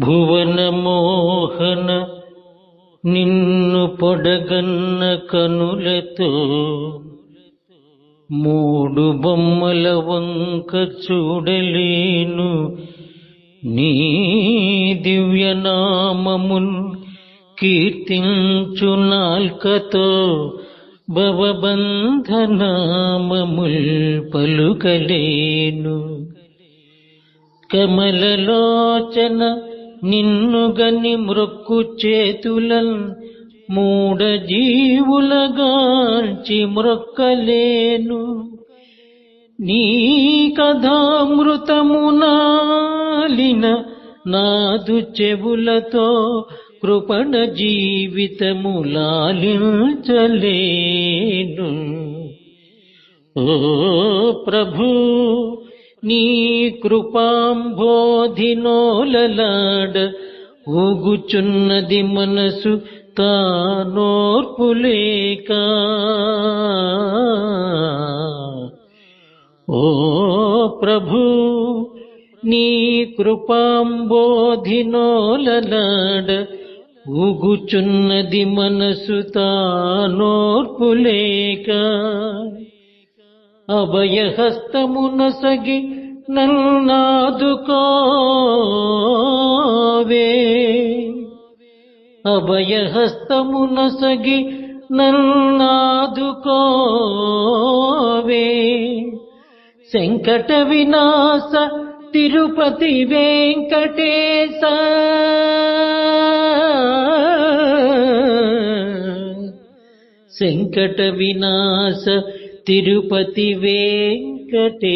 భువన మోహన నిన్ను పొడగన్న కనులతో మూడు బొమ్మల వంక చూడలేను. నీ దివ్యనామమున్ కీర్తించు నాల్కతో భవబంధనామముల్ పలుకలేను. కమలలోచన నిన్ను గని మృక్కు చేతులన్ మూడ జీవులగాంచి మృక్కలేను. నీ కథామృతమునాలిన నాదు చెవులతో కృపణ జీవితములాలించలేను. ఓ ప్రభు నీ కృపాంబోధినోలలాడ ఊగుచున్నది మనసు తానోర్పులేక. ఓ ప్రభు నీ కృపాంబోధినోలలాడ ఊగుచున్నది మనసు తానోర్పులేక. అభయహస్తమునసగి నన్నాదుకోవే అభయహస్తమునసగి నన్నాదుకోవే శంకట వినాశ తిరుపతి వెంకటేశ. శంకట వినాశ తిరుపతి వెంకటేశ